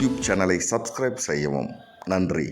YouTube சேனலை subscribe செய்யவும். நன்றி.